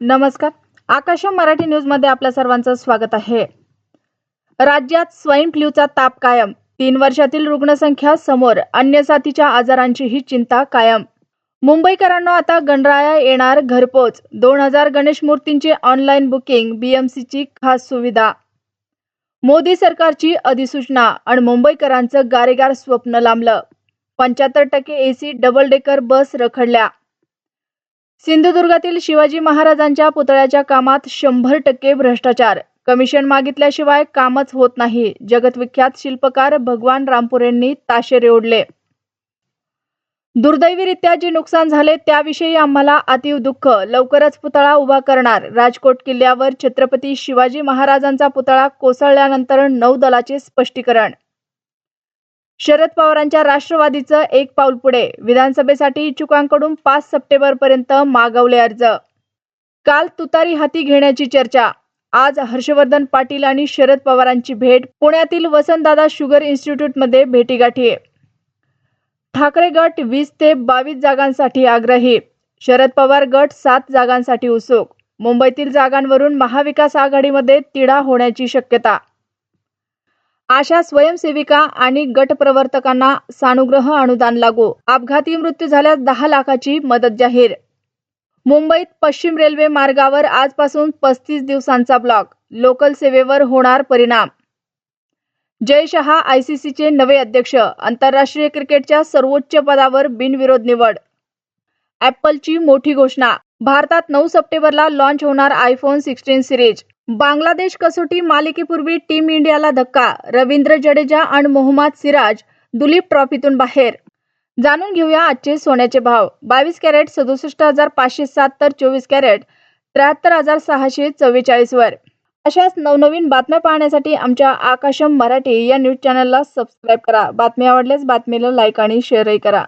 नमस्कार. आकाश मराठी न्यूजमध्ये आपल्या सर्वांचं स्वागत आहे. राज्यात स्वाईन फ्लूचा ताप कायम. तीन वर्षातील रुग्णसंख्या समोर अन्य साथीच्या आजारांचीही चिंता कायम. मुंबईकरांना आता गणराया येणार घरपोच. दोन हजार गणेश मूर्तींची ऑनलाईन बुकिंग बीएमसीची खास सुविधा. मोदी सरकारची अधिसूचना आणि मुंबईकरांचं गारेगार स्वप्न लांबलं. पंच्याहत्तर टक्के एसी डबल डेकर बस रखडल्या. सिंधुदुर्गातील शिवाजी महाराजांच्या पुतळ्याच्या कामात शंभर टक्के भ्रष्टाचार. कमिशन मागितल्याशिवाय कामच होत नाही. जगतविख्यात शिल्पकार भगवान रामपुरेंनी ताशेरे ओढले. दुर्दैवीरित्या जे नुकसान झाले त्याविषयी आम्हाला अतीव दुःख. लवकरच पुतळा उभा करणार. राजकोट किल्ल्यावर छत्रपती शिवाजी महाराजांचा पुतळा कोसळल्यानंतर नौदलाचे स्पष्टीकरण. शरद पवारांच्या राष्ट्रवादीचं एक पाऊल पुढे. विधानसभेसाठी इच्छुकांकडून पाच सप्टेंबर पर्यंत मागवले अर्ज. काल तुतारी हाती घेण्याची चर्चा. आज हर्षवर्धन पाटील आणि शरद पवारांची भेट पुण्यातील वसंतदादा शुगर इन्स्टिट्यूटमध्ये भेटीगाठी. ठाकरे गट वीस ते बावीस जागांसाठी आग्रही. शरद पवार गट सात जागांसाठी उत्सुक. मुंबईतील जागांवरून महाविकास आघाडीमध्ये तिढा होण्याची शक्यता. आशा स्वयंसेविका आणि गट प्रवर्तकांना सानुग्रह अनुदान लागू. अपघाती मृत्यू झाल्यास दहा लाखाची मदत जाहीर. मुंबईत पश्चिम रेल्वे मार्गावर आजपासून पस्तीस दिवसांचा ब्लॉक. लोकल सेवेवर होणार परिणाम. जय शहा आयसीसीचे नवे अध्यक्ष. आंतरराष्ट्रीय क्रिकेटच्या सर्वोच्च पदावर बिनविरोध निवड. ऍपलची मोठी घोषणा. भारतात नऊ सप्टेंबरला लॉन्च होणार आयफोन सिक्स्टीन सिरीज. बांगलादेश कसोटी मालिकेपूर्वी टीम इंडियाला धक्का रवींद्र जडेजा आणि मोहम्मद सिराज दुलीप ट्रॉफीतून बाहेर. जाणून घेऊया आजचे सोन्याचे भाव. बावीस कॅरेट सदुसष्ट हजार पाचशे सात तर चोवीस कॅरेट त्र्याहत्तर हजार सहाशे चव्वेचाळीस वर. अशाच नवनवीन बातम्या पाहण्यासाठी आमच्या आकाशम मराठी या न्यूज चॅनलला सबस्क्राईब करा. बातमी आवडल्यास बातमीला लाईक आणि शेअरही करा.